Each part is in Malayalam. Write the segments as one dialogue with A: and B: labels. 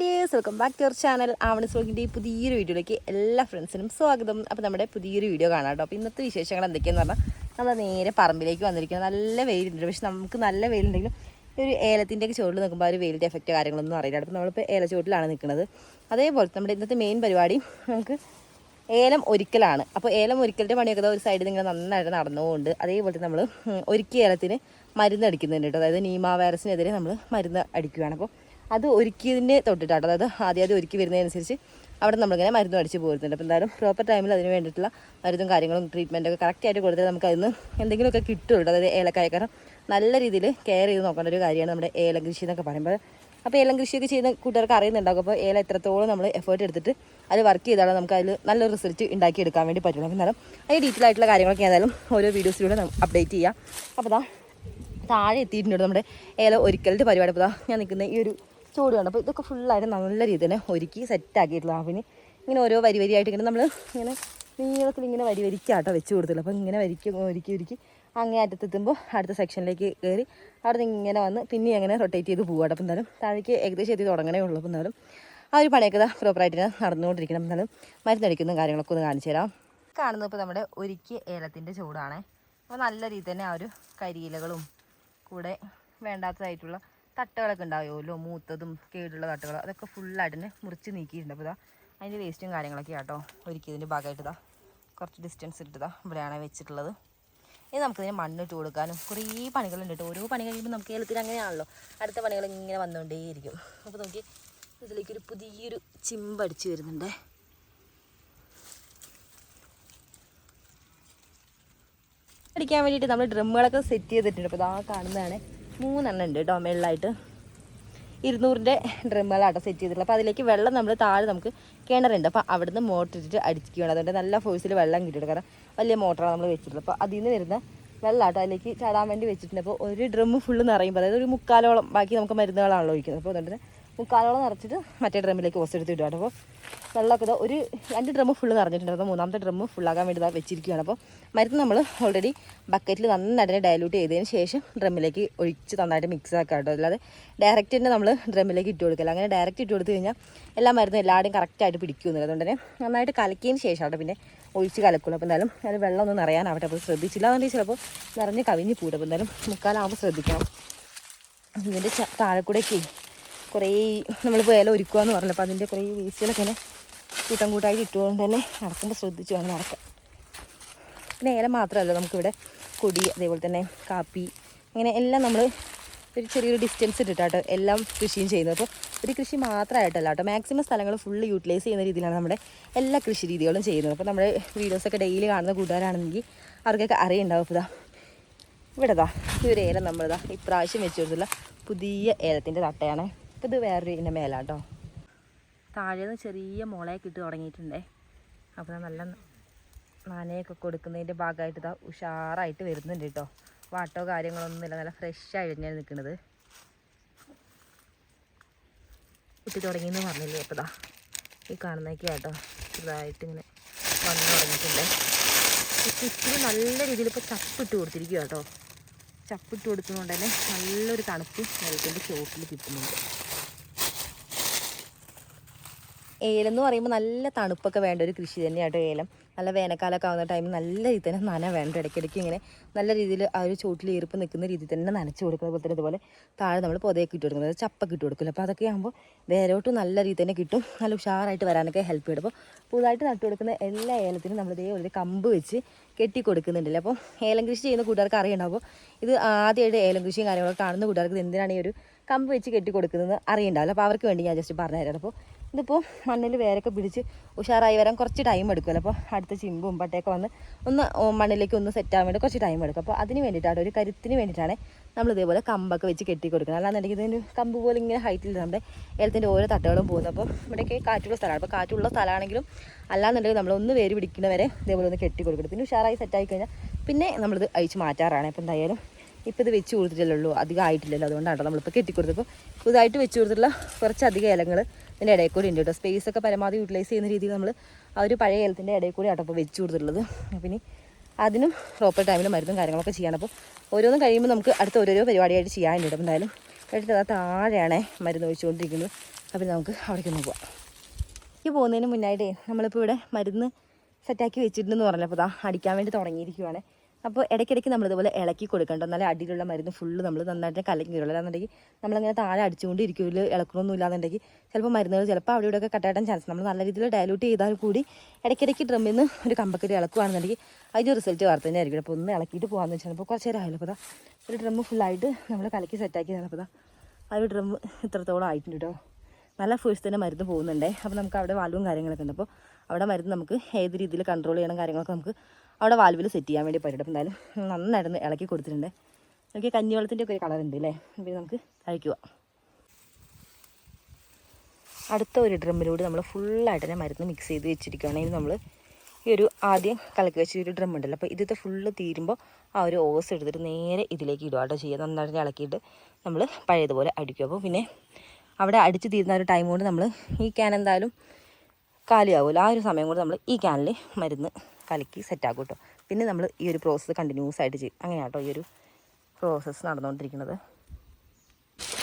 A: Dears welcome back to our channel Avani സ്ലോഗിന്റെ ഈ പുതിയൊരു വീഡിയോയിലേക്ക് എല്ലാ ഫ്രണ്ട്സിനും സ്വാഗതം. അപ്പോൾ നമ്മുടെ പുതിയൊരു വീഡിയോ കാണാം കേട്ടോ. അപ്പോൾ ഇന്നത്തെ വിശേഷങ്ങൾ എന്തൊക്കെയാന്ന് പറഞ്ഞാൽ നമ്മൾ നേരെ പറമ്പിലേക്ക് വന്നിരിക്കുന്നത് നല്ല വെയിലുണ്ട്. പക്ഷെ നമുക്ക് നല്ല വെയിലുണ്ടെങ്കിലും ഒരു ഏലത്തിന്റെയൊക്കെ ചുവട്ടിൽ നിൽക്കുമ്പോൾ ഒരു വെയിലിന്റെ എഫക്റ്റ് കാര്യങ്ങളൊന്നും അറിയില്ല. അപ്പോൾ നമ്മളിപ്പോൾ ഏല ചുവട്ടിലാണ് നിൽക്കുന്നത്. അതേപോലെ നമ്മുടെ ഇന്നത്തെ മെയിൻ പരിപാടി നമുക്ക് ഏലം ഒരിക്കലാണ്. അപ്പോൾ ഏലം ഒരിക്കലിന്റെ പണിയൊക്കെ ഒരു സൈഡിൽ ഇങ്ങനെ നന്നായിട്ട് നടന്നുകൊണ്ട് അതേപോലെ നമ്മൾ ഒരുക്കി ഏലത്തിന് മരുന്ന് അടിക്കുന്നുണ്ട് കേട്ടോ. അതായത് നീമാ വൈറസിനെതിരെ നമ്മൾ മരുന്ന് അടിക്കുകയാണ്. അപ്പോൾ അത് ഒരുക്കിയതിന്റെ തൊട്ടിട്ടാണ് അതായത് ആദ്യം ആദ്യം ഒരുക്കി വരുന്നതനുസരിച്ച് അവിടെ നമ്മളിങ്ങനെ മരുന്നും അടിച്ച് പോരുന്നുണ്ട്. അപ്പോൾ എന്തായാലും പ്രോപ്പർ ടൈമിൽ അതിന് വേണ്ടിയിട്ടുള്ള മരുന്നും കാര്യങ്ങളും ട്രീറ്റ്മെന്റൊക്കെ കറക്റ്റായിട്ട് കൊടുത്താൽ നമുക്ക് അതിന് എന്തെങ്കിലുമൊക്കെ കിട്ടുള്ളൂ. അതായത് ഏലക്കായ കാരണം നല്ല രീതിയിൽ കെയർ ചെയ്ത് നോക്കേണ്ട ഒരു കാര്യമാണ് നമ്മുടെ ഏലം കൃഷി എന്നൊക്കെ പറയുമ്പോൾ അപ്പോൾ ഏലം കൃഷിയൊക്കെ ചെയ്യുന്ന കൂട്ടുകാർക്ക് അറിയുന്നുണ്ടാകും. അപ്പോൾ ഏലം എത്രത്തോളം നമ്മൾ എഫേർട്ട് എടുത്തിട്ട് അത് വർക്ക് ചെയ്താലും നമുക്ക് അതിൽ നല്ലൊരു റിസൾട്ട് ഉണ്ടാക്കിയെടുക്കാൻ വേണ്ടി പറ്റുള്ളൂ. എന്നാലും അതിന് ഡീറ്റെയിൽ ആയിട്ടുള്ള കാര്യങ്ങളൊക്കെ ഏതായാലും ഓരോ വീഡിയോസിലൂടെ അപ്ഡേറ്റ് ചെയ്യാം. അപ്പോൾ താഴെ എത്തിയിട്ടുണ്ട് നമ്മുടെ ഏല ഒരിക്കലിന്റെ പരിപാടി. അപ്പോൾ ഞാൻ നിൽക്കുന്ന ഈ ഒരു ചൂട് അപ്പോൾ ഇതൊക്കെ ഫുള്ളായിട്ട് നല്ല രീതിയിൽ ഒരുക്കി സെറ്റ് ആക്കിയിട്ടുള്ള പിന്നെ ഇങ്ങനെ ഓരോ വരി വരിയായിട്ട് ഇങ്ങനെ നമ്മൾ ഇങ്ങനെ നീളത്തിൽ ഇങ്ങനെ വരി വരിക്കാട്ടോ വെച്ച് കൊടുത്തില്ല അപ്പോൾ ഇങ്ങനെ വരിക്കും ഒരുക്കി ഒരുക്കി അങ്ങേ അറ്റത്തെത്തുമ്പോൾ അടുത്ത സെക്ഷനിലേക്ക് കയറി അവിടെ നിന്ന് ഇങ്ങനെ വന്ന് പിന്നെ അങ്ങനെ റൊട്ടേറ്റ് ചെയ്ത് പോകാം അപ്പോൾ എന്തായാലും താഴേക്ക് ഏകദേശം എത്തി തുടങ്ങണേ ഉള്ളൂ. അപ്പോൾ എന്തായാലും ആ ഒരു പണിയൊക്കെ പ്രോപ്പറായിട്ട് നടന്നുകൊണ്ടിരിക്കണം. എന്നാലും മരുന്നടിക്കുന്ന കാര്യങ്ങളൊക്കെ ഒന്ന് കാണിച്ചു തരാം. കാണുന്നത് ഇപ്പോൾ നമ്മുടെ ഒരുക്കിയ ഏലത്തിന്റെ ചൂടാണ്. അപ്പോൾ നല്ല രീതിയിൽ തന്നെ ആ ഒരു കരിയിലകളും കൂടെ വേണ്ടാത്തതായിട്ടുള്ള തട്ടുകളൊക്കെ ഉണ്ടാവുമല്ലോ മൂത്തതും കേടുള്ള തട്ടുകൾ അതൊക്കെ ഫുള്ളായിട്ട് തന്നെ മുറിച്ച് നീക്കിയിട്ടുണ്ട്. അപ്പോൾ ഇതാ അതിന്റെ വേസ്റ്റും കാര്യങ്ങളൊക്കെ ആട്ടോ. ഒരുക്കിയതിന്റെ ഭാഗമായിട്ട് ഇതാ കുറച്ച് ഡിസ്റ്റൻസ് ഇട്ടതാ ഇവിടെയാണ് വെച്ചിട്ടുള്ളത്. ഇനി നമുക്കിതിന് മണ്ണിട്ട് കൊടുക്കാനും കുറേ പണികളുണ്ട് കേട്ടോ. ഓരോ പണി കഴിയുമ്പോൾ നമുക്ക് ഏലത്തിന് അങ്ങനെയാണല്ലോ. അടുത്ത പണികൾ ഇങ്ങനെ വന്നുകൊണ്ടേയിരിക്കും അപ്പോൾ നോക്കി ഇതിലേക്കൊരു പുതിയൊരു ചിമ്പടിച്ച് വരുന്നുണ്ടേ. അടിക്കാൻ വേണ്ടിയിട്ട് നമ്മൾ ഡ്രമ്മുകളൊക്കെ സെറ്റ് ചെയ്തിട്ടുണ്ട്. അപ്പോൾ ഇതാ കാണുന്നതാണ്. മൂന്നെണ്ണം ഉണ്ട് കേട്ടോ മുകളിലായിട്ട് ഇരുന്നൂറിന്റെ ഡ്രമ്മുകളാട്ടോ സെറ്റ് ചെയ്തിട്ടുള്ളത്. അപ്പോൾ അതിലേക്ക് വെള്ളം നമ്മൾ താഴെ നമുക്ക് കിണറുണ്ട്. അപ്പോൾ അവിടുന്ന് മോട്ടർ ഇട്ടിട്ട് അടിക്കുകയാണ് അതുകൊണ്ട് നല്ല ഫോഴ്സിൽ വെള്ളം കിട്ടിയിട്ട് കാരണം വലിയ മോട്ടറാണ് നമ്മൾ വെച്ചിട്ടുള്ളത്. അപ്പോൾ അതിൽ നിന്ന് വരുന്ന വെള്ളമാട്ടോ അതിലേക്ക് ചാടാൻ വേണ്ടി വെച്ചിട്ടുണ്ട്. അപ്പോൾ ഒരു ഡ്രമ്മ് ഫുള്ള് നിറയുമ്പോൾ അതായത് ഒരു മുക്കാലോളം ബാക്കി നമുക്ക് മരുന്നുകളാണല്ലോ ഒഴിക്കുന്നത്. അപ്പോൾ അതുകൊണ്ട് തന്നെ മുക്കാലോളം നിറച്ചിട്ട് മറ്റേ ഡ്രമ്മിലേക്ക് ഓസെടുത്ത് വിടുകയാണ് അപ്പോൾ വെള്ളമൊക്കെ ഇതാ ഒരു രണ്ട് ഡ്രമ്മ് ഫുള്ള് നിറഞ്ഞിട്ടുണ്ടായിരുന്നു മൂന്നാമത്തെ ഡ്രമ്മ് ഫുള്ളാകാൻ വേണ്ടി ഇതാ വെച്ചിരിക്കുകയാണ്. അപ്പോൾ മരുന്ന് നമ്മൾ ഓൾറെഡി ബക്കറ്റിൽ നന്നായിട്ട് ഡയലൂട്ട് ചെയ്തതിന് ശേഷം ഡ്രമ്മിലേക്ക് ഒഴിച്ച് നന്നായിട്ട് മിക്സ് ആക്കുക കേട്ടോ. അല്ലാതെ ഡയറക്റ്റ് തന്നെ നമ്മൾ ഡ്രമ്മിലേക്ക് ഇട്ട് കൊടുക്കില്ല. അങ്ങനെ ഡയറക്റ്റ് ഇട്ട് കൊടുത്തു കഴിഞ്ഞാൽ എല്ലാ മരുന്നും എല്ലാവരും കറക്റ്റായിട്ട് പിടിക്കുന്നില്ല അതുകൊണ്ട് തന്നെ നന്നായിട്ട് കലക്കിയതിന് ശേഷമാണ് പിന്നെ ഒഴിച്ച് കലക്കുള്ളൂ. അപ്പോൾ എന്തായാലും അത് വെള്ളം ഒന്ന് നിറയാനാവട്ടെ. അപ്പോൾ ശ്രദ്ധിച്ചില്ല എന്നുണ്ടെങ്കിൽ ചിലപ്പോൾ നിറഞ്ഞ് കവിഞ്ഞ് പൂട്ടും അപ്പോൾ എന്തായാലും മുക്കാലാവുമ്പോൾ ശ്രദ്ധിക്കണം. ഇതിന്റെ താഴെക്കൂടെയൊക്കെ താഴെ കൂടെയൊക്കെ കുറേ നമ്മൾ വേല ഒരുക്കുക എന്ന് പറഞ്ഞല്ലോ അപ്പോൾ അതിന്റെ കുറേ വേസ്റ്റുകളൊക്കെ ഇങ്ങനെ കൂട്ടം കൂട്ടായിട്ട് ഇട്ടുകൊണ്ട് തന്നെ നടക്കുമ്പോൾ ശ്രദ്ധിച്ചു വേണം നടക്കാം പിന്നെ ഏലം മാത്രമല്ല നമുക്കിവിടെ കൊടി അതേപോലെ തന്നെ കാപ്പി അങ്ങനെ എല്ലാം നമ്മൾ ഒരു ചെറിയൊരു ഡിസ്റ്റൻസ് ഇട്ടിട്ടാട്ടോ എല്ലാം കൃഷിയും ചെയ്യുന്നത്. അപ്പോൾ ഒരു കൃഷി മാത്രമായിട്ടല്ല കേട്ടോ. മാക്സിമം സ്ഥലങ്ങൾ ഫുള്ള് യൂട്ടിലൈസ് ചെയ്യുന്ന രീതിയിലാണ് നമ്മുടെ എല്ലാ കൃഷി രീതികളും ചെയ്യുന്നത്. അപ്പോൾ നമ്മുടെ വീഡിയോസൊക്കെ ഡെയിലി കാണുന്ന കൂട്ടുകാരാണെങ്കിൽ അവർക്കൊക്കെ അറിയുണ്ടാവും. ഇതാ ഇവിടെതാ ഈ ഒരു ഏലം നമ്മളിതാ ഇപ്രാവശ്യം വെച്ചു കൊടുത്തുള്ള പുതിയ ഏലത്തിന്റെ തട്ടയാണ്. ഇത് വേറൊരു ഇതിന്റെ മേലാട്ടോ. താഴേന്ന് ചെറിയ മുളയൊക്കെ ഇട്ട് തുടങ്ങിയിട്ടുണ്ടേ. അപ്പോൾ നല്ല നനയൊക്കെ കൊടുക്കുന്നതിന്റെ ഭാഗമായിട്ട് ഇതാ ഉഷാറായിട്ട് വരുന്നുണ്ട് കേട്ടോ. വാട്ടോ കാര്യങ്ങളൊന്നും ഇല്ല. നല്ല ഫ്രഷ് ആയിട്ട് തന്നെയാണ് നിൽക്കുന്നത്. ഇട്ട് തുടങ്ങിയെന്ന് പറഞ്ഞില്ലേ? അപ്പോൾ ഇതാ ഈ കാണുന്നതൊക്കെ കേട്ടോ. ചെറുതായിട്ട് ഇങ്ങനെ വന്നു തുടങ്ങിയിട്ടുണ്ട്. ഇപ്പം നല്ല രീതിയിൽ ഇപ്പോൾ ചപ്പിട്ട് കൊടുത്തിരിക്കുക കേട്ടോ. ചപ്പിട്ട് കൊടുക്കുന്നതുകൊണ്ട് തന്നെ നല്ലൊരു തണുപ്പ് വെള്ളത്തിന്റെ ചോട്ടിൽ കിട്ടുന്നുണ്ട്. ഏലം എന്ന് പറയുമ്പോൾ നല്ല തണുപ്പൊക്കെ വേണ്ട ഒരു കൃഷി തന്നെയാണ് ഏലം. നല്ല വേനൽക്കാലമൊക്കെ ആവുന്ന ടൈമിൽ നല്ല രീതിയിൽ തന്നെ നന വേണ്ട. ഇടയ്ക്കിടയ്ക്ക് ഇങ്ങനെ നല്ല രീതിയിൽ ആ ഒരു ചോട്ടിൽ ഈർപ്പ് നിൽക്കുന്ന രീതിയിൽ തന്നെ നനച്ച് കൊടുക്കുന്നത് പോലെ തന്നെ ഇതുപോലെ താഴെ നമ്മൾ പൊതയൊക്കെ ഇട്ട് കൊടുക്കുന്നത്. ചപ്പൊക്കെ ഇട്ട് കൊടുക്കില്ല. അപ്പോൾ അതൊക്കെ ആകുമ്പോൾ വേരോട്ട് നല്ല രീതിയിൽ തന്നെ കിട്ടും. നല്ല ഉഷാറായിട്ട് വരാനൊക്കെ ഹെൽപ്പ് ചെയ്യും. അപ്പോൾ പുതുതായിട്ട് നട്ടു കൊടുക്കുന്ന എല്ലാ ഏലത്തിനും നമ്മൾ ഇതേ ഒരു കമ്പ് വെച്ച് കെട്ടി കൊടുക്കുന്നുണ്ടല്ലോ. അപ്പോൾ ഏലം കൃഷി ചെയ്യുന്ന കൂട്ടുകാർക്ക് അറിയണ്ടാവും ഇത് ആദ്യമായിട്ട് ഏലം കൃഷിയും കാര്യങ്ങളൊക്കെ കാണുന്ന കൂട്ടുകാർക്ക് ഇത് എന്തിനാണ് ഈ ഒരു കമ്പ് വെച്ച് കെട്ടി കൊടുക്കുന്നത് അറിയണ്ടാവില്ല. അപ്പോൾ അവർക്ക് വേണ്ടി ഞാൻ ജസ്റ്റ് പറഞ്ഞു തരാം അപ്പോൾ ഇതിപ്പോൾ മണ്ണിൽ വേരൊക്കെ പിടിച്ച് ഉഷാറായി വരാൻ കുറച്ച് ടൈം എടുക്കുമല്ലോ അപ്പോൾ അടുത്ത ചിമ്പും പട്ടയൊക്കെ വന്ന് ഒന്ന് മണ്ണിലേക്ക് ഒന്ന് സെറ്റ് ആവാൻ വേണ്ടി കുറച്ച് ടൈം എടുക്കും. അപ്പോൾ അതിന് വേണ്ടിയിട്ടാണ് ഒരു കരുത്തിന് വേണ്ടിയിട്ടാണ് നമ്മൾ ഇതേപോലെ കമ്പൊക്കെ വെച്ച് കെട്ടി കൊടുക്കുന്നത്. അല്ലാന്നുണ്ടെങ്കിൽ ഇതിന് കമ്പ് പോലെ ഇങ്ങനെ ഹൈറ്റിൽ നമ്മുടെ ഏലത്തിന്റെ ഓരോ തട്ടുകളും പോകുന്നത് അപ്പോൾ ഇവിടെയൊക്കെ കാറ്റുള്ള സ്ഥലമാണ്. അപ്പോൾ കാറ്റുള്ള സ്ഥലമാണെങ്കിലും അല്ലാന്നുണ്ടെങ്കിൽ നമ്മളൊന്ന് വേര് പിടിക്കുന്നവരെ ഇതേപോലെ ഒന്ന് കെട്ടി കൊടുക്കണം പിന്നെ ഉഷാറായി സെറ്റായി കഴിഞ്ഞാൽ പിന്നെ നമ്മളിത് അഴിച്ച് മാറ്റാറാണ്. അപ്പോൾ എന്തായാലും ഇപ്പോൾ ഇത് വെച്ച് ഉള്ളൂ. അധികം ആയിട്ടില്ലല്ലോ. അതുകൊണ്ടാണ് നമ്മളിപ്പോൾ കെട്ടിക്കൊടുത്തപ്പോൾ പുതുതായിട്ട് വെച്ച് കൊടുത്തിട്ടുള്ള കുറച്ചധികം ഇലങ്ങൾ ഇതിന്റെ ഇടയിൽ കൂടി ഉണ്ട് കേട്ടോ. സ്പേസ് ഒക്കെ പരമാവധി യൂട്ടിലൈസ് ചെയ്യുന്ന രീതിയിൽ നമ്മൾ ആ ഒരു പഴയ ഏലത്തിന്റെ ഇടയിൽ കൂടി ആട്ടോ അപ്പോൾ വെച്ച് കൊടുത്തിട്ടുള്ളത്. അപ്പം ഇനി അതിനും പ്രോപ്പർ ടൈമിൽ മരുന്നും കാര്യങ്ങളൊക്കെ ചെയ്യണം. അപ്പോൾ ഓരോന്നും കഴിയുമ്പോൾ നമുക്ക് അടുത്ത ഓരോരോ പരിപാടിയായിട്ട് ചെയ്യാനുണ്ട് അപ്പോൾ എന്തായാലും അത് താഴെയാണ് മരുന്ന് ഒഴിച്ചുകൊണ്ടിരിക്കുന്നത്. അപ്പോൾ നമുക്ക് അവിടേക്ക് ഒന്ന് പോവാം. ഈ പോകുന്നതിന് മുന്നായിട്ടേ നമ്മളിപ്പോൾ ഇവിടെ മരുന്ന് സെറ്റാക്കി വെച്ചിട്ടുണ്ടെന്ന് പറഞ്ഞപ്പോൾ ദാ അടിക്കാൻ വേണ്ടി തുടങ്ങിയിരിക്കുവാണ്. അപ്പോൾ ഇടയ്ക്കിടയ്ക്ക് നമ്മളിതുപോലെ ഇളക്കി കൊടുക്കേണ്ട. എന്നാലേ അടിയിലുള്ള മരുന്ന് ഫുള്ള് നമ്മൾ നന്നായിട്ട് കലക്കി വരുള്ളൂ അല്ലാന്നുണ്ടെങ്കിൽ നമ്മളിങ്ങനെ താഴെ അടിച്ചുകൊണ്ട് ഇരിക്കില്ല ഇളക്കണമൊന്നും ഇല്ലാന്നുണ്ടെങ്കിൽ ചിലപ്പോൾ മരുന്നുകൾ ചിലപ്പോൾ അവിടെ ഇവിടെയൊക്കെ കട്ടായിട്ടാൻ ചാൻസ് നമ്മൾ നല്ല രീതിയിൽ ഡയലൂട്ട് ചെയ്താൽ കൂടി ഇടയ്ക്കിടയ്ക്ക് ഡ്രമ്മിൽ നിന്ന് ഒരു കമ്പക്കരി ഇളക്കുകയാണെന്നുണ്ടെങ്കിൽ അതിന്റെ റിസൾട്ട് വാർത്ത തന്നെ ആയിരിക്കും അപ്പോൾ ഒന്ന് ഇളക്കിയിട്ട് പോകാമെന്ന് വെച്ചാൽ അപ്പോൾ കുറച്ച് നേരം ആയാലും അപ്പോൾ ഒരു ഡ്രമ്മ് ഫുള്ളായിട്ട് നമ്മൾ കലക്കി സെറ്റാക്കി ദാ ആ ഒരു ഡ്രമ്മ് ഇത്രത്തോളം ആയിട്ടുണ്ട് കേട്ടോ നല്ല ഫോഴ്സ് തന്നെ മരുന്ന് പോകുന്നുണ്ടേ. അപ്പോൾ നമുക്ക് അവിടെ വാൽവും കാര്യങ്ങളൊക്കെ ഉണ്ട്. അപ്പോൾ അവിടെ മരുന്ന് നമുക്ക് ഏത് രീതിയിൽ കൺട്രോൾ ചെയ്യണം കാര്യങ്ങളൊക്കെ നമുക്ക് അവിടെ വാൽവിൽ സെറ്റ് ചെയ്യാൻ വേണ്ടി പറ്റും എന്തായാലും നന്നായിട്ട് ഇളക്കി കൊടുത്തിട്ടുണ്ട്. നമുക്ക് കഞ്ഞിവെള്ളത്തിന്റെ ഒക്കെ ഒരു കളർ ഉണ്ട് അല്ലേ പിന്നെ നമുക്ക് കഴിക്കുക. അടുത്ത ഒരു ഡ്രമ്മിലൂടെ നമ്മൾ ഫുള്ളായിട്ട് തന്നെ മരുന്ന് മിക്സ് ചെയ്ത് വെച്ചിരിക്കുകയാണെങ്കിൽ നമ്മൾ ഈ ഒരു ആദ്യം കലക്കി വെച്ച ഒരു ഡ്രം ഉണ്ടല്ലോ. അപ്പോൾ ഇതിത്തെ ഫുള്ള് തീരുമ്പോൾ ആ ഒരു ഓസ് എടുത്തിട്ട് നേരെ ഇതിലേക്ക് ഇടുക കേട്ടോ ചെയ്യുക. നന്നായിട്ട് ഇളക്കിയിട്ട് നമ്മൾ പഴയതുപോലെ അടിക്കും അപ്പോൾ പിന്നെ അവിടെ അടിച്ച് തീരുന്ന ഒരു ടൈം കൊണ്ട് നമ്മൾ ഈ ക്യാൻ എന്തായാലും കാലിയാവുമല്ലോ. ആ ഒരു സമയം കൊണ്ട് നമ്മൾ ഈ ക്യാനിൽ മരുന്ന് കലക്കി സെറ്റാക്കും കേട്ടോ പിന്നെ നമ്മൾ ഈ ഒരു പ്രോസസ്സ് കണ്ടിന്യൂസ് ആയിട്ട് ചെയ്യും അങ്ങനെയാണ് കേട്ടോ ഈ ഒരു പ്രോസസ്സ് നടന്നുകൊണ്ടിരിക്കുന്നത്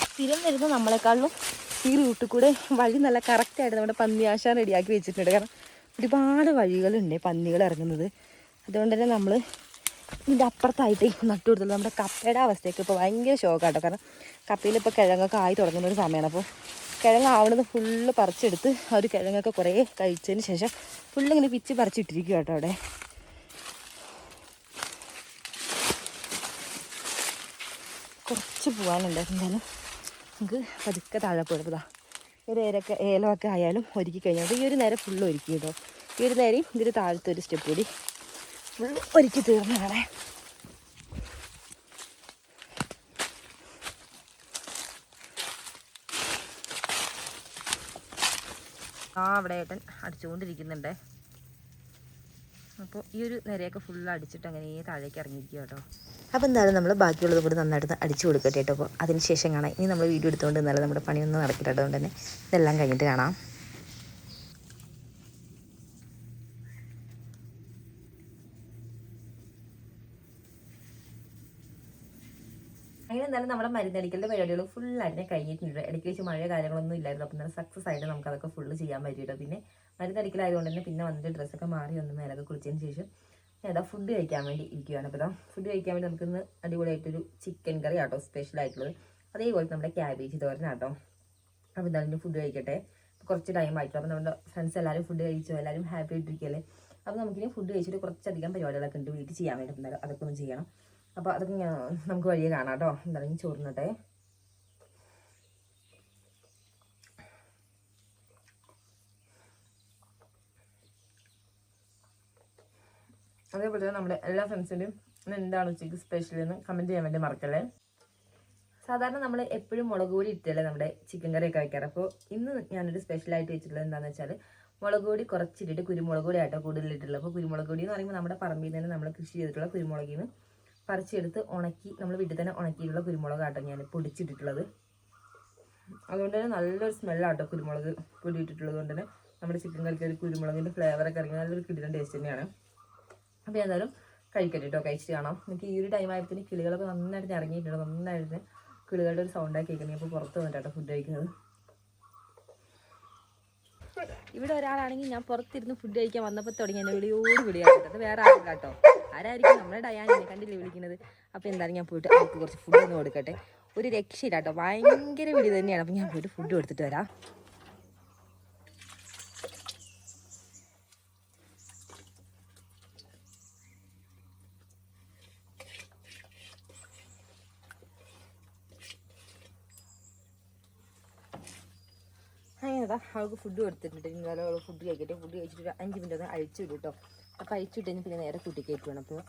A: സ്ഥിരം വരുന്ന നമ്മളെക്കാളും ഈ റൂട്ടിൽ കൂടെ വഴി നല്ല കറക്റ്റായിട്ട് നമ്മുടെ പന്നിയാശാൻ റെഡിയാക്കി വെച്ചിട്ടുണ്ട്. കാരണം ഒരുപാട് വഴികളുണ്ട് പന്നികൾ ഇറങ്ങുന്നത്. അതുകൊണ്ട് തന്നെ നമ്മൾ ഇതിന്റെ അപ്പുറത്തായിട്ട് നട്ടു കൊടുത്തുള്ളൂ നമ്മുടെ കപ്പയുടെ അവസ്ഥയൊക്കെ ഇപ്പോൾ ഭയങ്കര ഷോക്കാട്ടോ കാരണം കപ്പയിൽ ഇപ്പോൾ കിഴങ്ങൊക്കെ ആയി തുടങ്ങുന്ന ഒരു സമയമാണ് അപ്പോൾ കിഴങ്ങ് ആവണത് ഫുള്ള് പറിച്ചെടുത്ത് ആ ഒരു കിഴങ്ങൊക്കെ കുറേ കഴിച്ചതിന് ശേഷം ഫുള്ളിങ്ങനെ പിച്ച് പറിച്ചിട്ടിരിക്കും കേട്ടോ അവിടെ. കുറച്ച് പോകാനുണ്ട് എന്തായാലും. നമുക്ക് പതുക്കെ താഴെ പോയതാ ഒരു ഏലമൊക്കെ ആയാലും ഒരുക്കി കഴിഞ്ഞാൽ ഈ ഒരു നേരം ഫുള്ള് ഒരുക്കി കേട്ടോ. ഈ ഒരു നേരം ഇതിൽ താഴത്തെ ഒരു സ്റ്റെപ്പ് കൂടി ഫുള്ള് ഒരുക്കി തീർന്നതാണ്. ആ അവിടെ ഏട്ടൻ അടിച്ചുകൊണ്ടിരിക്കുന്നുണ്ട്. അപ്പോൾ ഈ ഒരു നിരയൊക്കെ ഫുൾ അടിച്ചിട്ട് അങ്ങനെ താഴേക്ക് ഇറങ്ങിയിരിക്കുക കേട്ടോ. അപ്പോൾ എന്തായാലും നമ്മൾ ബാക്കിയുള്ളത് കൂടി നന്നായിട്ട് അടിച്ചു കൊടുക്കട്ടെ കേട്ടോ. അപ്പോൾ അതിന് ശേഷം കാണാം. ഇനി നമ്മൾ വീഡിയോ എടുത്തുകൊണ്ട് നിന്നാലും നമ്മുടെ പണിയൊന്നും നടക്കില്ല അതുകൊണ്ട് തന്നെ ഇതെല്ലാം കഴിഞ്ഞിട്ട് കാണാം അങ്ങനെ എന്തായാലും നമ്മുടെ മരുന്നടിക്കലിന്റെ പരിപാടികൾ ഫുള്ളായിട്ട് കഴിഞ്ഞിട്ടുണ്ട്. ഇടയ്ക്ക് വെച്ച് മഴ കാര്യങ്ങളൊന്നും ഇല്ലായിരുന്നു. അപ്പം നല്ല സക്സസ് ആയിട്ട് നമുക്ക് അതൊക്കെ ഫുള്ള് ചെയ്യാൻ പറ്റിയിട്ട് പിന്നെ മരുന്നടിക്കലായതുകൊണ്ട് തന്നെ പിന്നെ വന്നിട്ട് ഡ്രസ്സൊക്കെ മാറി ഒന്ന് മേലൊക്കെ കുളിച്ചതിന് ശേഷം ഏതാ ഫുഡ് കഴിക്കാൻ വേണ്ടി ഇരിക്കുകയാണ് അപ്പോൾ ഫുഡ് കഴിക്കാൻ വേണ്ടി നമുക്കിന്ന് അടിപൊളിയായിട്ടൊരു ചിക്കൻ കറി ആട്ടോ സ്പെഷ്യൽ ആയിട്ടുള്ളത്. അതേപോലെ നമ്മുടെ ക്യാബേജ് തോരനാട്ടോ അപ്പോൾ എന്തായാലും ഫുഡ് കഴിക്കട്ടെ. കുറച്ച് ടൈം ആയിട്ടുള്ളൂ. അപ്പോൾ നമ്മുടെ ഫ്രണ്ട്സ് എല്ലാവരും ഫുഡ് കഴിച്ചോ? എല്ലാവരും ഹാപ്പി ആയിട്ടിരിക്കല്ലേ? അപ്പോൾ നമുക്കിനി ഫുഡ് കഴിച്ചിട്ട് കുറച്ചധികം പരിപാടികളൊക്കെ ഉണ്ട് വീട്ടിൽ ചെയ്യാൻ വേണ്ടി. അതൊക്കെ ഒന്ന് ചെയ്യണം. അപ്പോൾ അതൊക്കെ നമുക്ക് വഴിയെ കാണാം കേട്ടോ എന്തായാലും ചോറിനട്ടെ. അതേപോലെ തന്നെ നമ്മുടെ എല്ലാ ഫ്രണ്ട്സിനും എന്താണ് ഉച്ചയ്ക്ക് സ്പെഷ്യൽ എന്ന് കമന്റ് ചെയ്യാൻ വേണ്ടി മറക്കല്ലേ? സാധാരണ നമ്മൾ എപ്പോഴും മുളക് പൊടി ഇട്ടല്ലേ നമ്മുടെ ചിക്കൻ കറിയൊക്കെ വയ്ക്കാറ് അപ്പോൾ ഇന്ന് ഞാനൊരു സ്പെഷ്യലായിട്ട് വെച്ചിട്ടുള്ളത് എന്താണെന്ന് വെച്ചാൽ മുളക് പൊടി കുറച്ചിട്ടിട്ട് കുരുമുളക് പൊടി ആയിട്ടോ കൂടുതലിട്ടുള്ളത് അപ്പോൾ കുരുമുളക് പൊടി എന്ന് പറയുമ്പോൾ നമ്മുടെ പറമ്പിൽ നിന്ന് നമ്മൾ കൃഷി ചെയ്തിട്ടുള്ള കുരുമുളകിൽ നിന്ന് പറിച്ചെടുത്ത് ഉണക്കി നമ്മൾ വീട്ടിൽ തന്നെ ഉണക്കിയിട്ടുള്ള കുരുമുളകാട്ടോ ഞാൻ പൊടിച്ചിട്ടിട്ടുള്ളത്. അതുകൊണ്ട് തന്നെ നല്ലൊരു സ്മെല്ലാട്ടോ കുരുമുളക് പൊടി ഇട്ടിട്ടുള്ളത് കൊണ്ട് തന്നെ നമ്മുടെ ചിക്കൻ കറിക്ക് ഒരു കുരുമുളകിന്റെ ഫ്ലേവറൊക്കെ ഇറങ്ങി നല്ലൊരു കിടിലൻ ടേസ്റ്റ് തന്നെയാണ്. അപ്പോൾ എന്തായാലും കഴിക്കട്ടെ കേട്ടോ കഴിച്ചിട്ട് കാണാം. എനിക്ക് ഈ ഒരു ടൈം ആയപ്പോഴത്തേന് കിളികളൊക്കെ നന്നായിട്ട് ഇറങ്ങിയിട്ടുണ്ട് നന്നായിട്ട് കിളികളുടെ ഒരു സൗണ്ടാക്കി കേൾക്കുന്നത് അപ്പോൾ പുറത്ത് വന്നിട്ടാട്ടോ ഫുഡ് കഴിക്കുന്നത്. ഇവിടെ ഒരാളാണെങ്കിൽ ഞാൻ പുറത്തിരുന്ന് ഫുഡ് കഴിക്കാൻ വന്നപ്പോൾ തുടങ്ങി എന്നെ വിളിയോട് വിളിയാട്ടോ വേറെ ആരും കേട്ടോ ആരായിരിക്കും നമ്മുടെ ഡയാനെ കണ്ടില്ലേ വിളിക്കുന്നത്? അപ്പോൾ എന്തായാലും ഞാൻ പോയിട്ട് അവർക്ക് കുറച്ച് ഫുഡ് ഒന്ന് കൊടുക്കട്ടെ. ഒരു രക്ഷയില്ല കേട്ടോ. ഭയങ്കര വിളി തന്നെയാണ്. അപ്പോൾ ഞാൻ പോയിട്ട് ഫുഡ് കൊടുത്തിട്ട് വരാം. അങ്ങനെതാ അവൾക്ക് ഫുഡ് കൊടുത്തിട്ടുണ്ട്. ഇന്നലെ അവൾ ഫുഡ് കഴിക്കട്ടെ. ഫുഡ് കഴിച്ചിട്ട് അഞ്ച് മിനിറ്റ് ഒന്ന് അഴിച്ചു വിടും കേട്ടോ അപ്പോൾ അഴിച്ചു വിട്ട് പിന്നെ നേരെ കൂട്ടിക്കയറ്റി വേണം അപ്പോൾ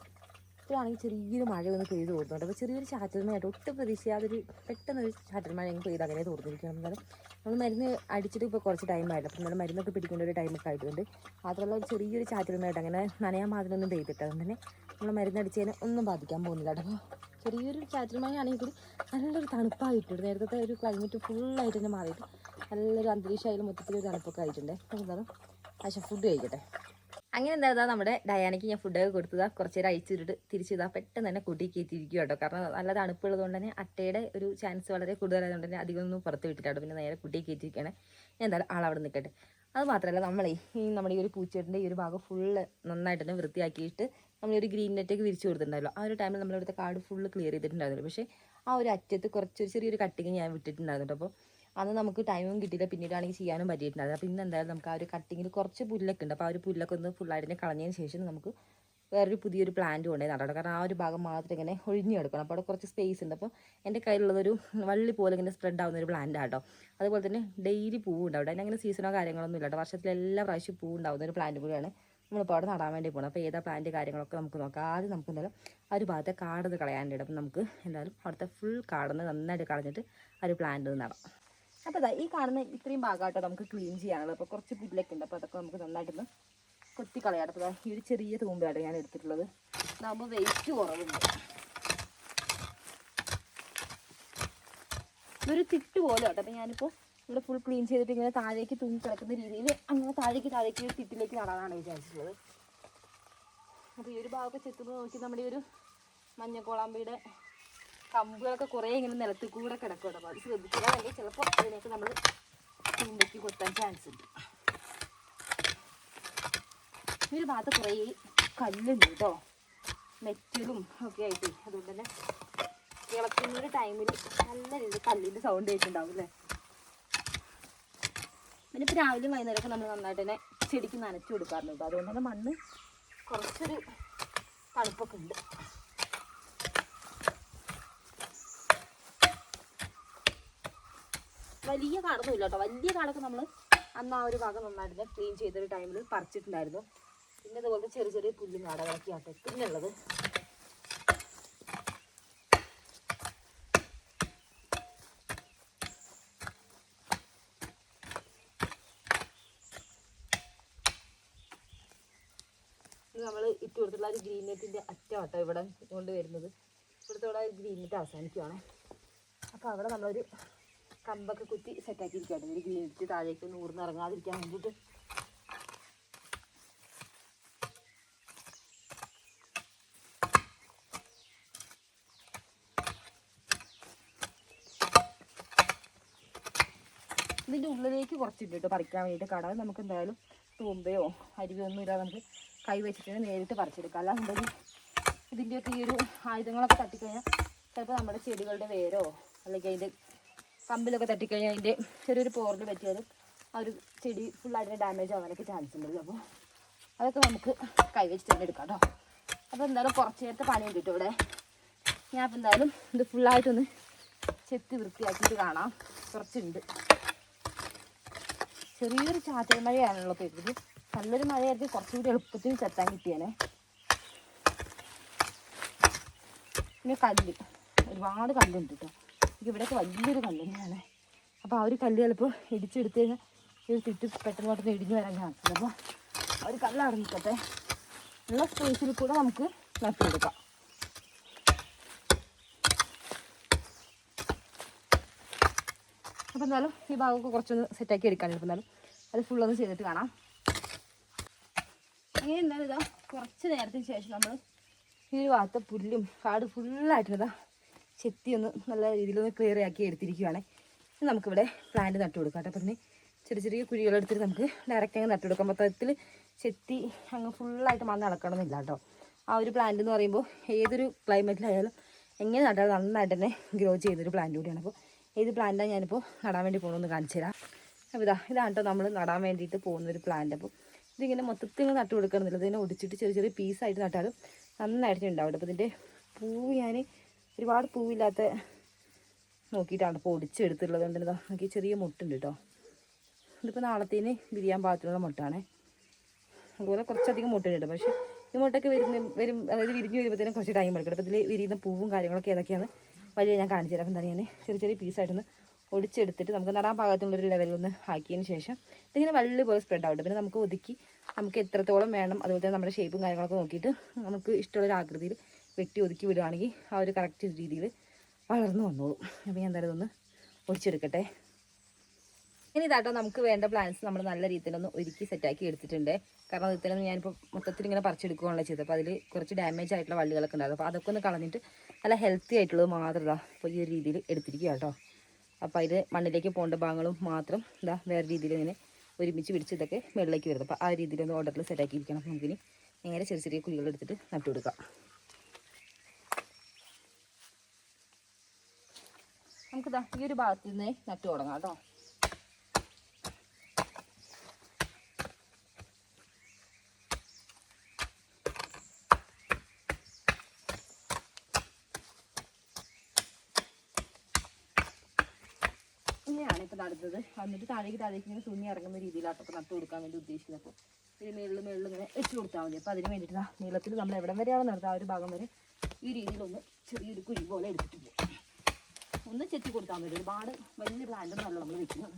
A: ഇപ്പോഴാണെങ്കിൽ ചെറിയൊരു മഴ ഒന്ന് പെയ്ത് തോന്നുന്നുണ്ട് അപ്പോൾ ചെറിയൊരു ചാറ്റൽ മഴയായിട്ട് ഒട്ടും പ്രതീക്ഷിക്കാതൊരു പെട്ടെന്നൊരു ചാറ്റൽ മഴ അങ്ങ് പെയ്ത് അങ്ങനെ തോന്നിയിരിക്കണം എന്നാലും നമ്മൾ മരുന്ന് അടിച്ചിട്ട് ഇപ്പോൾ കുറച്ച് ടൈം ആയില്ല. അപ്പോൾ നമ്മൾ മരുന്നൊക്കെ പിടിക്കേണ്ട ഒരു ടൈമൊക്കെ ആയിട്ടുണ്ട്. മാത്രമല്ല ഒരു ചെറിയൊരു ചാറ്റൽ മഴയായിട്ട് അങ്ങനെ നനയാൻ മാത്രമൊന്നും പെയ്തിട്ട് അതുകൊണ്ട് തന്നെ നമ്മൾ മരുന്ന് അടിച്ചതിനെ ഒന്നും ബാധിക്കാൻ പോകുന്നില്ല അപ്പോൾ ചെറിയൊരു ചാറ്റൽ മഴയാണെങ്കിൽ കൂടി നല്ലൊരു തണുപ്പായിട്ടുണ്ട്. നേരത്തെ ഒരു ക്ലൈമറ്റ് ഫുള്ളായിട്ട് തന്നെ മാറിയിട്ട് നല്ലൊരു അന്തരീക്ഷമായാലും മൊത്തത്തിൽ ഒരു തണുപ്പൊക്കെ ആയിട്ടുണ്ട്. എന്തായാലും പക്ഷേ ഫുഡ് കഴിക്കട്ടെ. അങ്ങനെ എന്താ നമ്മുടെ ഡയാനയ്ക്ക് ഞാൻ ഫുഡൊക്കെ കൊടുത്തതാ കുറച്ച് നേരം അയച്ചിട്ട് തിരിച്ചിതാ പെട്ടെന്ന് തന്നെ കൂട്ടി കയറ്റിയിരിക്കും കേട്ടോ. കാരണം നല്ല തണുപ്പുള്ളത് കൊണ്ട് തന്നെ അട്ടയുടെ ഒരു ചാൻസ് വളരെ കൂടുതലായതുകൊണ്ട് തന്നെ അധികം ഒന്നും പുറത്ത് വിട്ടിട്ടാണ് പിന്നെ നേരെ കൂട്ടി കയറ്റിയിരിക്കുകയാണ് ഞാൻ എന്തായാലും ആളവിടെ നിൽക്കട്ടെ അത് മാത്രമല്ല നമ്മളെ ഈ നമ്മുടെ ഈ ഒരു പൂച്ചേട്ടിന്റെ ഈ ഒരു ഭാഗം ഫുള്ള് നന്നായിട്ട് തന്നെ വൃത്തിയാക്കിയിട്ട് നമ്മൾ ഒരു ഗ്രീൻ നെറ്റൊക്കെ വിരിച്ചു കൊടുത്തിട്ടുണ്ടല്ലോ ആ ഒരു ടൈമിൽ നമ്മളിവിടുത്തെ കാട് ഫുള്ള് ക്ലിയർ ചെയ്തിട്ടുണ്ടായിരുന്നു പക്ഷേ ആ ഒരു അറ്റത്ത് കുറച്ചൊരു ചെറിയൊരു കട്ടിങ് ഞാൻ വിട്ടിട്ടുണ്ടായിരുന്നു അപ്പോൾ അന്ന് നമുക്ക് ടൈമും കിട്ടിയില്ല. പിന്നീടാണെങ്കിൽ ചെയ്യാനും പറ്റിയിട്ടുണ്ടായിരുന്നു അപ്പോൾ ഇന്ന് എന്തായാലും നമുക്ക് ആ ഒരു കട്ടിങ്ങിൽ കുറച്ച് പുല്ലൊക്കെ ഉണ്ട്. അപ്പോൾ ആ ഒരു പുല്ലൊക്കെ ഒന്ന് ഫുള്ളായിട്ട് തന്നെ കളഞ്ഞതിന് ശേഷം നമുക്ക് വേറൊരു പുതിയൊരു പ്ലാന്റ് കൊണ്ടുപോയി നടണം കാരണം ആ ഒരു ഭാഗം മാത്രം ഇങ്ങനെ ഒഴിഞ്ഞു കിടക്കണം അപ്പോൾ അവിടെ കുറച്ച് സ്പേസ് ഉണ്ട്. അപ്പോൾ എന്റെ കയ്യിലുള്ളതൊരു വള്ളി പോലെ ഇങ്ങനെ സ്പ്രെഡ് ആവുന്ന ഒരു പ്ലാന്റ് ആട്ടോ അതുപോലെ തന്നെ ഡെയിലി പൂ ഉണ്ട് അവിടെ. അങ്ങനെ സീസണോ കാര്യങ്ങളൊന്നും ഇല്ല കേട്ടോ. വർഷത്തിൽ എല്ലാ പ്രാവശ്യവും പൂവുണ്ടാവുന്ന ഒരു പ്ലാന്റ് കൂടിയാണ് നമ്മളിപ്പോൾ അവിടെ നടാൻ വേണ്ടി പോകണം അപ്പോൾ ഏതാ പ്ലാന്റ് കാര്യങ്ങളൊക്കെ നമുക്ക് നോക്കാം. ആദ്യം നമുക്ക് എന്തായാലും ആ ഒരു ഭാഗത്തെ കാടത് കളയാനുണ്ട് അപ്പം നമുക്ക് എന്തായാലും അവിടുത്തെ ഫുൾ കാടന്ന് നന്നായിട്ട് കളഞ്ഞിട്ട് ആ ഒരു പ്ലാന്റ് നടാം. അപ്പോൾ ഇതാ ഈ കാണുന്ന ഇത്രയും ഭാഗമായിട്ടോ നമുക്ക് ക്ലീൻ ചെയ്യാനുള്ളത്. അപ്പോൾ കുറച്ച് പുല്ലൊക്കെ ഉണ്ട്. അപ്പോൾ അതൊക്കെ നമുക്ക് നന്നായിട്ടൊന്ന് കൊത്തി കളയാം അപ്പോൾ ഈ ഒരു ചെറിയ തൂമ്പാണ് ഞാൻ എടുത്തിട്ടുള്ളത്. ഇതാകുമ്പോൾ വെയിറ്റ് കുറവുണ്ട്. ഇതൊരു തിട്ട് പോലെ കേട്ടോ അപ്പോൾ ഞാനിപ്പോൾ ഇവിടെ ഫുൾ ക്ലീൻ ചെയ്തിട്ട് ഇങ്ങനെ താഴേക്ക് തൂങ്ങി കിടക്കുന്ന രീതിയിൽ അങ്ങനെ താഴേക്ക് താഴേക്ക് തിട്ടിലേക്ക് നടാനാണ് വിചാരിച്ചിട്ടുള്ളത്. അപ്പോൾ ഈ ഒരു ഭാഗമൊക്കെ ചെത്തുമ്പോൾ നോക്കി നമ്മുടെ ഈ ഒരു മഞ്ഞക്കോളാമ്പയുടെ കമ്പുകളൊക്കെ കുറേ ഇങ്ങനെ നിലത്തിൽ കൂടെ കിടക്കും അപ്പോൾ അത് ശ്രദ്ധിക്കുക അല്ലെങ്കിൽ ചിലപ്പോൾ അതിനൊക്കെ നമ്മൾ ചൂണ്ടയ്ക്ക് കൊത്താൻ ചാൻസ് ഉണ്ട്. ഈ ഒരു ഭാഗത്ത് കുറേ കല്ലുണ്ട് കേട്ടോ. മെറ്റലും ഒക്കെ ആയിട്ട്. അതുകൊണ്ട് തന്നെ ഇളക്കുന്ന ടൈമിൽ നല്ല രീതിയിൽ കല്ലിന്റെ സൗണ്ട് ആയിട്ടുണ്ടാവും അല്ലേ? പിന്നെ ഇപ്പോൾ രാവിലെയും വൈകുന്നേരമൊക്കെ നമ്മൾ നന്നായിട്ട് തന്നെ ചെടിക്ക് നനച്ചു കൊടുക്കാറുണ്ട് അതുകൊണ്ട് തന്നെ മണ്ണ് കുറച്ചൊരു തണുപ്പൊക്കെ ഉണ്ട്. വലിയ കാടൊന്നുമില്ല കേട്ടോ വലിയ കാടൊക്കെ നമ്മൾ അന്ന് ആ ഒരു ഭാഗം നന്നായിട്ട് ക്ലീൻ ചെയ്തൊരു ടൈമിൽ പറിച്ചിട്ടുണ്ടായിരുന്നു. പിന്നെ അതുപോലത്തെ ചെറിയ ചെറിയ പുല്ലും കാടകളൊക്കെ പിന്നുള്ളത് പിന്നെ നമ്മൾ ഇട്ട് കൊടുത്തുള്ള ഒരു ഗ്രീൻ നെറ്റിന്റെ അറ്റമാട്ടോ ഇവിടെ കൊണ്ട് വരുന്നത്. ഇവിടുത്തെ ഇവിടെ ഗ്രീൻ നെറ്റ് അവസാനിക്കുവാണ്. അപ്പോൾ അവിടെ നമ്മളൊരു കമ്പൊക്കെ കുത്തി സെറ്റാക്കി ഇരിക്കട്ടെ ഇതിൽ നെറ്റ് താഴേക്ക് നൂറിന് ഇറങ്ങാതിരിക്കാൻ വേണ്ടിയിട്ട്. ഇതിന്റെ ഉള്ളിലേക്ക് കുറച്ചിട്ട് കേട്ടോ പറിക്കാൻ വേണ്ടിയിട്ട്. കടാതെ നമുക്ക് എന്തായാലും തൂമ്പയോ അരിവോ ഒന്നും ഇല്ലാതെ നമുക്ക് കൈ വെച്ചിട്ട് നേരിട്ട് പറിച്ചെടുക്കാം. അല്ലാന്നുണ്ടെങ്കിൽ ഇതിന്റെയൊക്കെ ഈ ഒരു ആയുധങ്ങളൊക്കെ തട്ടിക്കഴിഞ്ഞാൽ ചിലപ്പോൾ നമ്മുടെ ചെടികളുടെ വേരോ അല്ലെങ്കിൽ അതിന്റെ കമ്പിലൊക്കെ തട്ടിക്കഴിഞ്ഞാൽ അതിന്റെ ചെറിയൊരു പോറിൽ പറ്റിയാലും ആ ഒരു ചെടി ഫുള്ളായിട്ട് ഡാമേജ് ആവാനൊക്കെ ചാൻസ് ഉണ്ടല്ലോ അപ്പോൾ അതൊക്കെ നമുക്ക് കൈവച്ച് തന്നെ എടുക്കാം കേട്ടോ അപ്പോൾ എന്തായാലും കുറച്ച് നേരത്തെ പണി കിട്ടും ഇവിടെ. ഞാൻ അപ്പോൾ എന്തായാലും ഇത് ഫുള്ളായിട്ടൊന്ന് ചെത്തി വൃത്തിയാക്കിയിട്ട് കാണാം. കുറച്ചുണ്ട്. ചെറിയൊരു ചാറ്റൽ മഴയാണല്ലോ പെയ്തത് നല്ലൊരു മഴയായിരിക്കും. കുറച്ചുകൂടി എളുപ്പത്തിൽ ചെത്താൻ കിട്ടിയേനെ. പിന്നെ കല്ല്. ഒരുപാട് കല്ലുണ്ട് കേട്ടോ ഇവിടെയൊക്കെ വലിയൊരു കല്ല് തന്നെയാണ് അപ്പോൾ ആ ഒരു കല്ല് ചിലപ്പോൾ ഇടിച്ചെടുത്ത് കഴിഞ്ഞാൽ ഇത് തിട്ട് പെട്ടെന്ന് പെട്ടെന്ന് ഇടിഞ്ഞു വരാൻ ചാൻസ് അപ്പോൾ ആ ഒരു കല്ല് അവിടെ ഉള്ള സ്പേസിൽ കൂടെ നമുക്ക് നട്ടെടുക്കാം അപ്പോൾ എന്തായാലും ഈ ഭാഗമൊക്കെ കുറച്ചൊന്ന് സെറ്റാക്കി എടുക്കാനുണ്ട് അപ്പോൾ എന്തായാലും അത് ഫുള്ളൊന്ന് ചെയ്തിട്ട് കാണാം. അങ്ങനെ എന്തായാലും ഇതാ കുറച്ച് നേരത്തിന് ശേഷം നമ്മൾ ഈ ഭാഗത്തെ പുല്ലും കാട് ഫുള്ളായിട്ട് ഇതാ ചെത്തി ഒന്ന് നല്ല രീതിയിലൊന്ന് ക്ലിയർ ആക്കി എടുത്തിരിക്കുകയാണ് നമുക്കിവിടെ പ്ലാന്റ് നട്ടു കൊടുക്കാം കേട്ടോ. പിന്നെ ചെറിയ ചെറിയ കുഴികളെടുത്തിട്ട് നമുക്ക് ഡയറക്റ്റ് അങ്ങ് നട്ടു കൊടുക്കാം. മൊത്തത്തിൽ ചെത്തി അങ്ങ് ഫുള്ളായിട്ട് മണ്ണ് നടക്കണമെന്നില്ല കേട്ടോ. ആ ഒരു പ്ലാന്റ് എന്ന് പറയുമ്പോൾ ഏതൊരു ക്ലൈമറ്റിലായാലും എങ്ങനെ നട്ടാലും നന്നായിട്ട് തന്നെ ഗ്രോ ചെയ്യുന്നൊരു പ്ലാന്റ് കൂടിയാണ്. അപ്പോൾ ഏത് പ്ലാന്റാണ് ഞാനിപ്പോൾ നടാൻ വേണ്ടി പോകണമെന്ന് കാണിച്ചു തരാം. അപ്പോൾ ഇതാ ഇതാണ് കേട്ടോ നമ്മൾ നടാൻ വേണ്ടിയിട്ട് പോകുന്നൊരു പ്ലാന്റ് അപ്പോൾ ഇതിങ്ങനെ മൊത്തത്തിൽ നട്ടു കൊടുക്കണമെന്നില്ല. ഇതിനെ ഒടിച്ചിട്ട് ചെറിയ ചെറിയ പീസായിട്ട് നട്ടാലും നന്നായിട്ട് ഉണ്ടാവും അപ്പോൾ ഇതിന്റെ പൂവ് ഞാൻ ഒരുപാട് പൂവില്ലാത്ത നോക്കിയിട്ടാണ് ഇപ്പോൾ ഒടിച്ചെടുത്തുള്ളത് കൊണ്ട് നോക്കി ചെറിയ മുട്ടുണ്ട് കേട്ടോ ഇതിപ്പോൾ നാളത്തേന് വിരിയാൻ പാകത്തിലുള്ള മുട്ടാണ്. അതുപോലെ കുറച്ചധികം മുട്ടുണ്ട് കേട്ടോ പക്ഷേ ഈ മുട്ടൊക്കെ വരുന്ന വരും അതായത് വിരിഞ്ഞ് വരുമ്പോഴത്തേനും കുറച്ച് ടൈം എടുക്കും അപ്പോൾ ഇതിൽ വിരിയുന്ന പൂവും കാര്യങ്ങളൊക്കെ ഏതൊക്കെയാണ് വലിയ ഞാൻ കാണിച്ചു തരാം. അപ്പം എന്താണ് ഞാൻ ചെറിയ ചെറിയ പീസായിട്ടൊന്ന് ഒടിച്ചെടുത്തിട്ട് നമുക്ക് നടാൻ പാകത്തിനുള്ളൊരു ലെവലിൽ ഒന്ന് ആക്കിയതിന് ശേഷം ഇതിങ്ങനെ വലിയ പോലെ സ്പ്രെഡ് ആവട്ടെ. പിന്നെ നമുക്ക് ഒതുക്കി നമുക്ക് എത്രത്തോളം വേണം അതുപോലെ തന്നെ നമ്മുടെ ഷേപ്പും കാര്യങ്ങളൊക്കെ നോക്കിയിട്ട് നമുക്ക് ഇഷ്ടമുള്ളൊരു ആകൃതിയിൽ വെട്ടി ഒതുക്കി വിടുകയാണെങ്കിൽ ആ ഒരു കറക്റ്റ് രീതിയിൽ വളർന്നു വന്നോളും. അപ്പോൾ ഞാൻ എന്തായാലും ഒന്ന് ഒടിച്ചെടുക്കട്ടെ ഇനി ഇതാട്ടോ നമുക്ക് വേണ്ട പ്ലാന്റ്സ് നമ്മൾ നല്ല രീതിയിൽ ഒന്ന് ഒരുക്കി സെറ്റാക്കി എടുത്തിട്ടുണ്ട്. കാരണം അതിൽ ഞാനിപ്പോൾ മൊത്തത്തിൽ ഇങ്ങനെ പറിച്ചെടുക്കുകയാണല്ലോ ചെയ്തത്. അപ്പോൾ അതിൽ കുറച്ച് ഡാമേജ് ആയിട്ടുള്ള വള്ളികളൊക്കെ ഉണ്ടായിരുന്നു. അപ്പോൾ അതൊക്കെ ഒന്ന് കളഞ്ഞിട്ട് നല്ല ഹെൽത്തി ആയിട്ടുള്ളത് മാത്രം അപ്പോൾ ഈ ഒരു രീതിയിൽ എടുത്തിരിക്കുക കേട്ടോ. അപ്പോൾ അതിൽ മണ്ണിലേക്ക് പോകേണ്ട ഭാഗങ്ങളും മാത്രം ഇതാ വേറെ രീതിയിൽ ഇങ്ങനെ ഒരുമിച്ച് പിടിച്ച് ഇതൊക്കെ വെള്ളേക്ക് വരുന്നത്. അപ്പോൾ ആ രീതിയിൽ ഒന്ന് ഓർഡറിൽ സെറ്റാക്കിയിരിക്കണം നമുക്കിനി നേരെ ചെറിയ ചെറിയ കുഴികൾ എടുത്തിട്ട് നട്ടു കൊടുക്കാം നമുക്കിതാ ഈ ഒരു ഭാഗത്ത് നിന്ന് നട്ടു തുടങ്ങാം കേട്ടോ. ഇങ്ങനെയാണ് ഇപ്പം നടുന്നത്. എന്നിട്ട് താഴേക്ക് താഴേക്ക് ഇങ്ങനെ തുണി ഇറങ്ങുന്ന രീതിയിലാട്ടോ ഇപ്പം നട്ടു കൊടുക്കാൻ വേണ്ടി ഉദ്ദേശിക്കുന്നത്. അപ്പോൾ ഇത് മേളിൽ മേളിൽ ഇങ്ങനെ വെച്ച് കൊടുത്താൽ മതി. അപ്പോൾ അതിന് വേണ്ടിയിട്ട് നീളത്തിൽ നമ്മൾ എവിടം വരെയാണോ നടത്തുക ആ ഒരു ഭാഗം വരെ ഈ രീതിയിലൊന്ന് ചെറിയൊരു കുഴി പോലെ എടുത്തിട്ട് പോകും ഒന്ന് ചെത്തി കൊടുത്താൽ മതി. ഒരുപാട് വലിയ പ്ലാന്റ് ഒന്നല്ല നമ്മൾ വെക്കുന്നത്.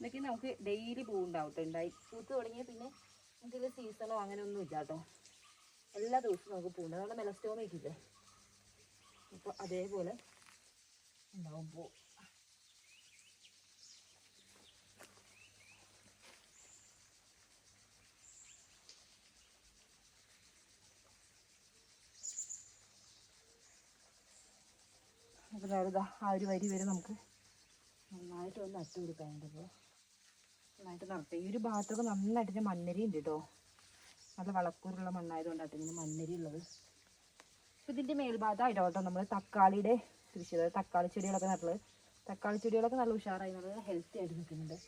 A: ഇതൊക്കെ നമുക്ക് ഡെയിലി പൂവുണ്ടാവും ഉണ്ടായി പൂത്ത് തുടങ്ങിയ പിന്നെ എന്തെങ്കിലും സീസണോ അങ്ങനെ ഒന്നും ഇല്ല കേട്ടോ എല്ലാ ദിവസവും നമുക്ക് പൂണ്ട്. നമ്മുടെ മെലസ്റ്റോമയൊക്കെ ഇല്ലേ അപ്പോൾ അതേപോലെ ഉണ്ടാവും പൂ. അപ്പോൾ ഞാനിതാ ആ ഒരു വരി വരെ നമുക്ക് നന്നായിട്ട് ഒന്ന് നട്ടു കൊടുക്കാനുണ്ട് അപ്പോൾ നന്നായിട്ട് നടത്തുക ഈ ഒരു ഭാഗത്തൊക്കെ നന്നായിട്ട് മണ്ണരി ഉണ്ട് കേട്ടോ. നല്ല വളക്കൂറുള്ള മണ്ണായതുകൊണ്ടാണ് ഇങ്ങനെ മണ്ണരി ഉള്ളത് അപ്പോൾ ഇതിന്റെ മേൽഭാഗമായിട്ടോ കേട്ടോ നമ്മൾ തക്കാളിയുടെ കൃഷി തക്കാളി ചെടികളൊക്കെ നട്ടുള്ളത് തക്കാളി ചെടികളൊക്കെ നല്ല ഉഷാറായി നല്ല ഹെൽത്തി ആയിട്ട് നിൽക്കുന്നുണ്ട്.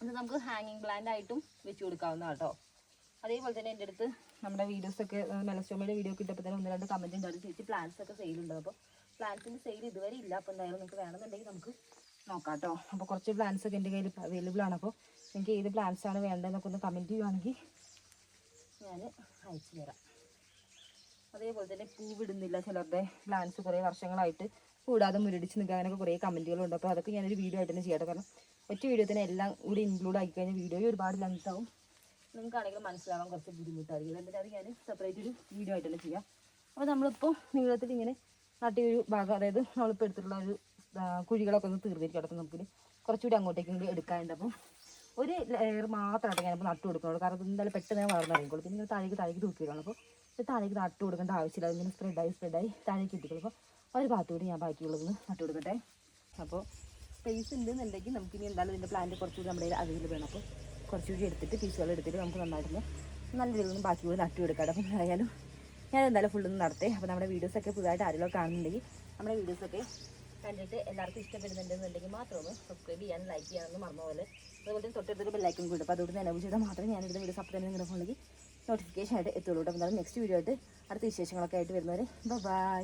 A: അത് നമുക്ക് ഹാങ്ങിങ് പ്ലാന്റ് ആയിട്ടും വെച്ച് കൊടുക്കാവുന്ന കേട്ടോ. അതേപോലെ തന്നെ എന്റെ അടുത്ത് നമ്മുടെ വീഡിയോസൊക്കെ മെലസ്റ്റോമയുടെ വീഡിയോ കിട്ടപ്പോൾ തന്നെ ഒന്ന് രണ്ട് കമന്റ് ഉണ്ടായിരുന്നു ചേച്ചി പ്ലാന്റ്സ് ഒക്കെ സെയിലുണ്ട് അപ്പോൾ പ്ലാന്റ്സിന്റെ സെയിൽ ഇതുവരെ ഇല്ല. അപ്പോൾ എന്തായാലും നിങ്ങൾക്ക് വേണമെന്നുണ്ടെങ്കിൽ നമുക്ക് നോക്കാം കേട്ടോ അപ്പോൾ കുറച്ച് പ്ലാന്റ്സ് ഒക്കെ എന്റെ കയ്യിൽ അവൈലബിൾ ആണ്. അപ്പോൾ നിങ്ങൾക്ക് ഏത് പ്ലാന്റ്സ് ആണ് വേണ്ടതെന്നൊക്കെ ഒന്ന് കമന്റ് ചെയ്യുവാണെങ്കിൽ ഞാൻ അയച്ചു തരാം. അതേപോലെ തന്നെ പൂവിടുന്നില്ല ചിലരുടെ പ്ലാന്റ്സ് കുറേ വർഷങ്ങളായിട്ട്. കൂടാതെ മുരടിച്ച് നിൽക്കാനൊക്കെ കുറേ കമന്റുകളുണ്ട്. അപ്പോൾ അതൊക്കെ ഞാനൊരു വീഡിയോ ആയിട്ട് തന്നെ ചെയ്യാം കാരണം ഒറ്റ വീഡിയോ തന്നെ എല്ലാം കൂടി ഇൻക്ലൂഡ് ആക്കി കഴിഞ്ഞാൽ വീഡിയോ ഒരുപാട് ലെങ്ത് ആവും. നിങ്ങൾക്കാണെങ്കിലും മനസ്സിലാവാൻ കുറച്ച് ബുദ്ധിമുട്ടായിരിക്കും. എന്നിട്ട് അത് ഞാൻ സെപ്പറേറ്റ് ഒരു വീഡിയോ ആയിട്ട് തന്നെ ചെയ്യാം. അപ്പോൾ നമ്മളിപ്പോൾ നീളത്തിൽ ഇങ്ങനെ നട്ടിയ ഒരു ഭാഗം അതായത് നമ്മളിപ്പോൾ എടുത്തിട്ടുള്ള ഒരു കുഴികളൊക്കെ ഒന്ന് തീർന്നിരിക്കും അപ്പോൾ നമുക്കിത് കുറച്ചുകൂടി അങ്ങോട്ടേക്കും കൂടി എടുക്കാനുണ്ട്. അപ്പം ഒരു ലെയർ മാത്രമായിട്ട് ഞാനിപ്പോൾ നട്ടു കൊടുക്കുന്നുള്ളൂ. കാരണം എന്തായാലും പെട്ടെന്ന് വളർന്നിറങ്ങിക്കോളൂ പിന്നെ താഴേക്ക് താഴേക്ക് തൂക്കി വരണം അപ്പോൾ താഴേക്ക് നട്ടു കൊടുക്കേണ്ട ആവശ്യമില്ല. അതിങ്ങനെ സ്പ്രെഡായി സ്പ്രെഡായി താഴേക്ക് എത്തിക്കുള്ളൂ അപ്പോൾ ഒരു ഭാഗത്തുകൂടി ഞാൻ ബാക്കിയുള്ളതൊന്ന് നട്ടു കൊടുക്കട്ടെ. അപ്പോൾ സ്പേസ് ഉണ്ടെന്നുണ്ടെങ്കിൽ നമുക്കിനി എന്തായാലും ഇതിന്റെ പ്ലാന്റ് കുറച്ചുകൂടി നമ്മുടെ അതിൽ വേണം അപ്പോൾ കുറച്ചുകൂടി എടുത്തിട്ട് പീസുകൾ എടുത്തിട്ട് നമുക്ക് നന്നായിട്ടൊന്ന് നല്ല രീതിയിൽ ബാക്കി കൂടി നട്ടു കൊടുക്കാം അപ്പം ആയാലും ഞാൻ എന്തായാലും ഫുള്ളൊന്ന് നടത്തേ. അപ്പോൾ നമ്മുടെ വീഡിയോസൊക്കെ പുതുതായിട്ട് ആരെങ്കിലും കാണുന്നുണ്ടെങ്കിൽ നമ്മുടെ വീഡിയോസൊക്കെ കണ്ടിട്ട് എല്ലാവർക്കും ഇഷ്ടപ്പെടുന്നുണ്ടെന്നുണ്ടെങ്കിൽ മാത്രം ഒന്ന് സബ്സ്ക്രൈബ് ചെയ്യാൻ ലൈക്ക് ചെയ്യാനൊന്നും മറന്ന പോലെ. അതുപോലെ തന്നെ തൊട്ടടുത്തൊരു ബെല്ലൈക്കും കൂടും അപ്പോൾ അതുകൊണ്ട് നിലവ് ചെയ്താൽ മാത്രമേ ഇതിന്റെ വീഡിയോസ് അപ്പം തന്നെ നിങ്ങളുടെ ഫോണിലേക്ക് നോട്ടിഫിക്കേഷൻ ആയിട്ട് എത്തുള്ളൂ അപ്പോൾ നെക്സ്റ്റ് വീഡിയോ ആയിട്ട് അടുത്ത വിശേഷങ്ങളൊക്കെ ആയിട്ട് വരുന്നവരെ ബൈ